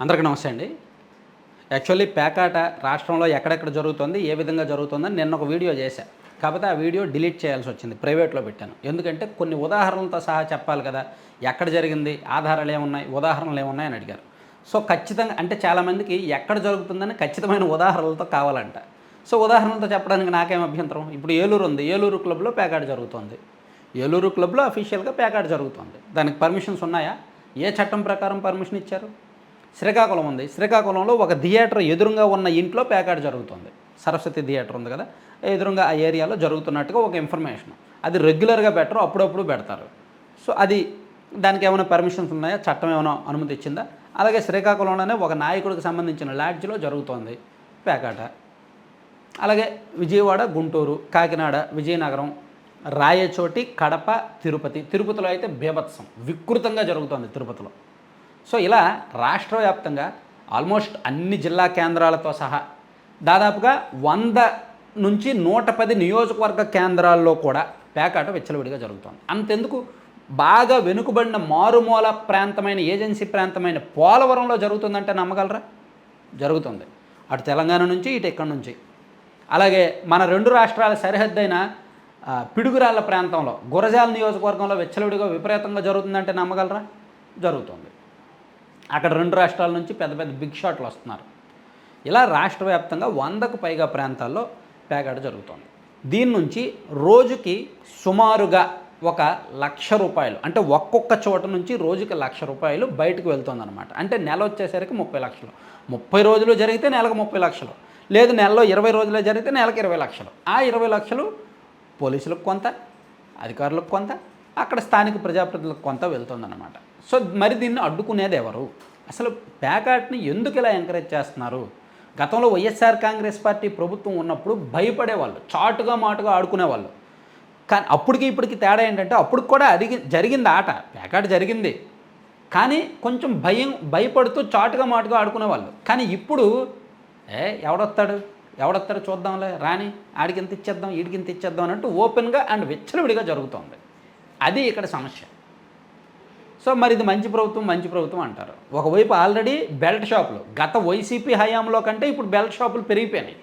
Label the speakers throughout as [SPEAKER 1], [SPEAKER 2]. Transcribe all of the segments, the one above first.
[SPEAKER 1] అందరికీ నమస్తే అండి. యాక్చువల్లీ పేకాట రాష్ట్రంలో ఎక్కడెక్కడ జరుగుతుంది ఏ విధంగా జరుగుతుందని నిన్న ఒక వీడియో చేశా. కాకపోతే ఆ వీడియో డిలీట్ చేయాల్సి వచ్చింది ప్రైవేట్లో పెట్టాను. ఎందుకంటే కొన్ని ఉదాహరణలతో సహా చెప్పాలి కదా ఎక్కడ జరిగింది ఆధారాలు ఏమున్నాయి ఉదాహరణలు ఏమున్నాయి అని అడిగారు. సో ఖచ్చితంగా అంటే చాలామందికి ఎక్కడ జరుగుతుందని ఖచ్చితమైన ఉదాహరణలతో కావాలంట. సో ఉదాహరణతో చెప్పడానికి నాకేం అభ్యంతరం? ఇప్పుడు ఏలూరు ఉంది ఏలూరు క్లబ్లో పేకాట జరుగుతుంది. ఏలూరు క్లబ్లో అఫీషియల్గా పేకాట జరుగుతుంది. దానికి పర్మిషన్స్ ఉన్నాయా? ఏ చట్టం ప్రకారం పర్మిషన్ ఇచ్చారు? శ్రీకాకుళం ఉంది. శ్రీకాకుళంలో ఒక థియేటర్ ఎదురుగా ఉన్న ఇంట్లో పేకాట జరుగుతుంది. సరస్వతి థియేటర్ ఉంది కదా? ఎదురుగా ఆ ఏరియాలో జరుగుతున్నట్టుగా ఒక ఇన్ఫర్మేషన్ అది రెగ్యులర్గా పెట్టరు అప్పుడప్పుడు పెడతారు. సో అది దానికి ఏమైనా పర్మిషన్స్ ఉన్నాయా? చట్టం ఏమైనా అనుమతి ఇచ్చిందా? అలాగే శ్రీకాకుళంలోనే ఒక నాయకుడికి సంబంధించిన లాడ్జ్లో జరుగుతోంది పేకాట అలాగే విజయవాడ గుంటూరు కాకినాడ విజయనగరం రాయచోటి కడప తిరుపతి. తిరుపతిలో అయితే బీభత్సం. వికృతంగా జరుగుతోంది తిరుపతిలో. సో ఇలా రాష్ట్ర వ్యాప్తంగా ఆల్మోస్ట్ అన్ని జిల్లా కేంద్రాలతో సహా దాదాపుగా వంద నుంచి నూట పది నియోజకవర్గ కేంద్రాల్లో కూడా పేకాట విచ్చలవిడిగా జరుగుతోంది. అంతెందుకు? బాగా వెనుకబడిన మారుమూల ప్రాంతమైన ఏజెన్సీ ప్రాంతమైన పోలవరంలో జరుగుతుందంటే నమ్మగలరా? జరుగుతుంది. అటు తెలంగాణ నుంచి ఇటు ఇక్కడి నుంచి. అలాగే మన రెండు రాష్ట్రాల సరిహద్దైన పిడుగురాళ్ళ పిడుగురాళ్ళ ప్రాంతంలో గురజాల నియోజకవర్గంలో విచ్చలవిడిగా విపరీతంగా జరుగుతుందంటే నమ్మగలరా? జరుగుతుంది. అక్కడ రెండు రాష్ట్రాల నుంచి పెద్ద పెద్ద బిగ్ షాట్లు వస్తున్నారు. ఇలా రాష్ట్ర వ్యాప్తంగా వందకు పైగా ప్రాంతాల్లో పేకాట జరుగుతోంది. దీని నుంచి రోజుకి సుమారుగా ఒక లక్ష రూపాయలు అంటే ఒక్కొక్క చోట నుంచి రోజుకి లక్ష రూపాయలు బయటకు వెళ్తుందన్నమాట. అంటే నెల వచ్చేసరికి ముప్పై లక్షలు. ముప్పై రోజులు జరిగితే నెలకు ముప్పై లక్షలు. లేదు నెలలో ఇరవై రోజులు జరిగితే నెలకు ఇరవై లక్షలు. ఆ ఇరవై లక్షలు పోలీసులకు కొంత అధికారులకు కొంత అక్కడ స్థానిక ప్రజాప్రతినిధులకు కొంత వెళ్తుందన్నమాట. సో మరి దీన్ని అడ్డుకునేది ఎవరు? అసలు ప్యాకాట్ని ఎందుకు ఇలా ఎంకరేజ్ చేస్తున్నారు? గతంలో వైఎస్ఆర్ కాంగ్రెస్ పార్టీ ప్రభుత్వం ఉన్నప్పుడు భయపడేవాళ్ళు చాటుగా మాటుగా ఆడుకునేవాళ్ళు. కానీ అప్పటికి ఇప్పటికి తేడా ఏంటంటే అప్పుడు కూడా అడిగి జరిగింది ఆట ప్యాకాట్ జరిగింది. కానీ కొంచెం భయం భయపడుతూ చాటుగా మాటుగా ఆడుకునేవాళ్ళు. కానీ ఇప్పుడు ఏ ఎవడొస్తాడు ఎవడొస్తాడు చూద్దాంలే రాని ఆడికి ఇంత ఇచ్చేద్దాం వీడికి ఇంత ఇచ్చేద్దాం అన్నట్టు ఓపెన్గా అండ్ విచ్చలవిడిగా జరుగుతోంది. అది ఇక్కడ సమస్య. సో మరి ఇది మంచి ప్రభుత్వం మంచి ప్రభుత్వం అంటారు. ఒకవైపు ఆల్రెడీ బెల్ట్ షాపులు గత వైసీపీ హయాంలో కంటే ఇప్పుడు బెల్ట్ షాపులు పెరిగిపోయినాయి.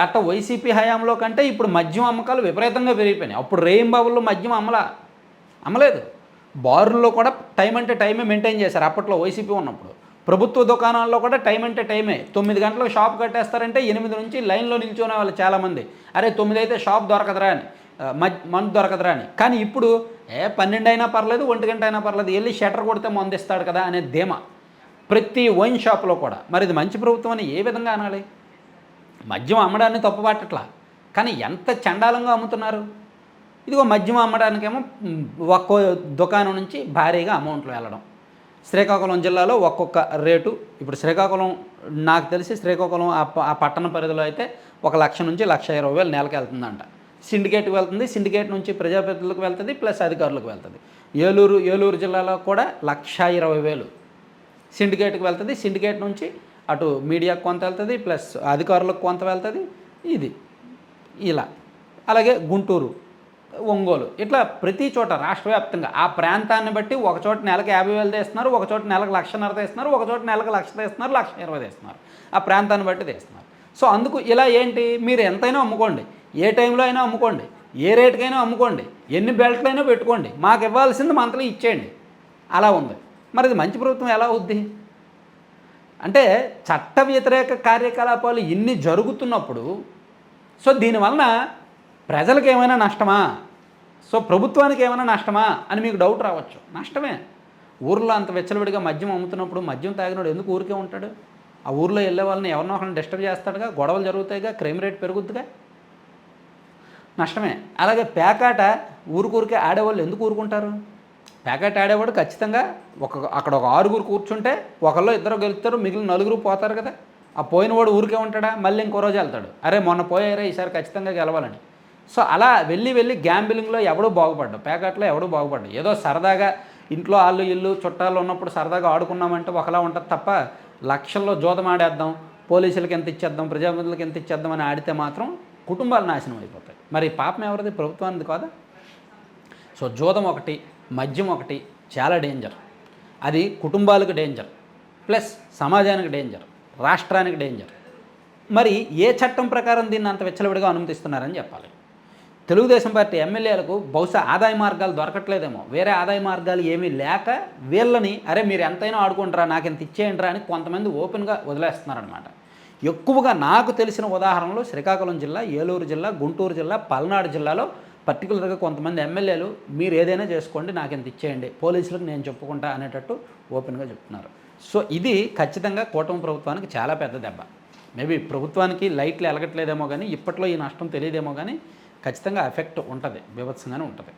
[SPEAKER 1] గత వైసీపీ హయాంలో కంటే ఇప్పుడు మద్యం అమ్మకాలు విపరీతంగా పెరిగిపోయినాయి. అప్పుడు రేయింబాబుల్లో మద్యం అమ్మలా అమ్మలేదు. బారుల్లో కూడా టైం అంటే టైమే మెయింటైన్ చేశారు అప్పట్లో వైసీపీ ఉన్నప్పుడు. ప్రభుత్వ దుకాణాల్లో కూడా టైం అంటే టైమే. తొమ్మిది గంటలకు షాప్ కట్టేస్తారంటే ఎనిమిది నుంచి లైన్లో నిల్చునే వాళ్ళు చాలామంది. అరే తొమ్మిది అయితే షాప్ దొరకదురా అని. మందు దొరకదురా అని. కానీ ఇప్పుడు ఏ పన్నెండు అయినా పర్లేదు ఒంటి గంట అయినా పర్లేదు వెళ్ళి షటర్ కొడితే మందు ఇస్తాడు కదా అనే ధీమా. ప్రతి వైన్ షాప్లో కూడా. మరి ఇది మంచి ప్రభుత్వం అని ఏ విధంగా అనాలి? మద్యం అమ్మడాన్ని తప్పుపట్టట్లా. కానీ ఎంత చండాలంగా అమ్ముతున్నారు? ఇదిగో మద్యం అమ్మడానికేమో ఒక్కో దుకాణం నుంచి భారీగా అమౌంట్లు వెళ్ళడం. శ్రీకాకుళం జిల్లాలో ఒక్కొక్క రేటు. ఇప్పుడు శ్రీకాకుళం నాకు తెలిసి శ్రీకాకుళం ఆ ఆ పట్టణ పరిధిలో అయితే ఒక లక్ష నుంచి లక్ష ఇరవై వేలు నెలకి వెళ్తుందంట సిండికేట్కి వెళ్తుంది. సిండికేట్ నుంచి ప్రజాప్రతినిధులకు వెళ్తుంది ప్లస్ అధికారులకు వెళ్తుంది. ఏలూరు ఏలూరు జిల్లాలో కూడా లక్ష ఇరవై వేలు సిండికేట్కి వెళ్తుంది. సిండికేట్ నుంచి అటు మీడియాకు కొంత వెళ్తుంది ప్లస్ అధికారులకు కొంత వెళ్తుంది. ఇది ఇలా. అలాగే గుంటూరు ఒంగోలు ఇట్లా ప్రతి చోట రాష్ట్ర వ్యాప్తంగా ఆ ప్రాంతాన్ని బట్టి ఒక చోట నెలకు యాభై వేలు తీస్తున్నారు ఒక చోట నెలకు లక్షన్నర తీస్తున్నారు ఒక చోట నెలకు లక్ష తీస్తున్నారు లక్ష ఇరవై తీస్తున్నారు. ఆ ప్రాంతాన్ని బట్టి తీస్తున్నారు. సో అందుకు ఇలా ఏంటి? మీరు ఎంతైనా అమ్ముకోండి. ఏ టైంలో అయినా అమ్ముకోండి. ఏ రేటుకైనా అమ్ముకోండి. ఎన్ని బెల్ట్లైనా పెట్టుకోండి. మాకు ఇవ్వాల్సింది మంత్లీ ఇచ్చేయండి. అలా ఉంది. మరి ఇది మంచి ప్రభుత్వం ఎలా అవుద్ది? అంటే చట్ట వ్యతిరేక కార్యకలాపాలు ఇన్ని జరుగుతున్నప్పుడు సో దీనివలన ప్రజలకు ఏమైనా నష్టమా? సో ప్రభుత్వానికి ఏమైనా నష్టమా? అని మీకు డౌట్ రావచ్చు. నష్టమే. ఊర్లో అంత వెచ్చలవిడిగా మద్యం అమ్ముతున్నప్పుడు మద్యం తాగినోడు ఎందుకు ఊరికే ఉంటాడు? ఆ ఊర్లో వెళ్ళే వాళ్ళని ఎవరినో ఒకరిని డిస్టర్బ్ చేస్తాడుగా? గొడవలు జరుగుతాయిగా? Crime rate పెరుగుద్దిగా? నష్టమే. అలాగే పేకాట ఊరుకూరికే ఆడేవాళ్ళు ఎందుకు ఊరుకుంటారు? పేకాట ఆడేవాడు ఖచ్చితంగా ఒక అక్కడ ఒక ఆరుగురు కూర్చుంటే ఒకళ్ళు ఇద్దరు గెలుస్తారు మిగిలిన నలుగురు పోతారు కదా. ఆ పోయినవాడు ఊరికే ఉంటాడా? మళ్ళీ ఇంకో రోజు వెళ్తాడు. అరే మొన్న పోయారే ఈసారి ఖచ్చితంగా గెలవాలని. సో అలా వెళ్ళి వెళ్ళి గ్యాంబిలింగ్లో ఎవడూ బాగుపడ్డాడు పేకాట్లో ఎవడూ బాగుపడ్డాడు ఏదో సరదాగా ఇంట్లో వాళ్ళు ఇల్లు చుట్టాలు ఉన్నప్పుడు సరదాగా ఆడుకున్నామంటే ఒకలా ఉంటుంది తప్ప లక్షల్లో జోదం ఆడేద్దాం పోలీసులకి ఎంత ఇచ్చేద్దాం ప్రజాప్రతినిధులకి ఎంత ఇచ్చేద్దాం అని ఆడితే మాత్రం కుటుంబాలు నాశనం అయిపోతాయి. మరి పాపం ఎవరిది? ప్రభుత్వానికి కాదా? సో జూదం ఒకటి మద్యం ఒకటి చాలా డేంజర్ అది కుటుంబాలకు డేంజర్ ప్లస్ సమాజానికి డేంజర్ రాష్ట్రానికి డేంజర్ మరి ఏ చట్టం ప్రకారం దీన్ని అంత విచ్చలవిడిగా అనుమతిస్తున్నారని చెప్పాలి. తెలుగుదేశం పార్టీ ఎమ్మెల్యేలకు బహుశా ఆదాయ మార్గాలు దొరకట్లేదేమో. వేరే ఆదాయ మార్గాలు ఏమీ లేక వీళ్ళని అరే మీరు ఎంతైనా ఆడుకుంటారా నాకు ఇంత ఇచ్చేయండిరా అని కొంతమంది ఓపెన్గా వదిలేస్తున్నారనమాట ఎక్కువగా నాకు తెలిసిన ఉదాహరణలు శ్రీకాకుళం జిల్లా ఏలూరు జిల్లా గుంటూరు జిల్లా పల్నాడు జిల్లాలో పర్టికులర్గా కొంతమంది ఎమ్మెల్యేలు మీరు ఏదైనా చేసుకోండి నాకు ఇంత ఇచ్చేయండి పోలీసులకు నేను చెప్పుకుంటా అనేటట్టు ఓపెన్గా చెప్తున్నారు. సో ఇది ఖచ్చితంగా కూటమి ప్రభుత్వానికి చాలా పెద్ద దెబ్బ. మేబీ ప్రభుత్వానికి లైట్లు ఎలగట్లేదేమో కానీ ఇప్పట్లో ఈ నష్టం తెలియదేమో కానీ ఖచ్చితంగా ఎఫెక్ట్ ఉంటుంది బీభత్సంగానే ఉంటుంది.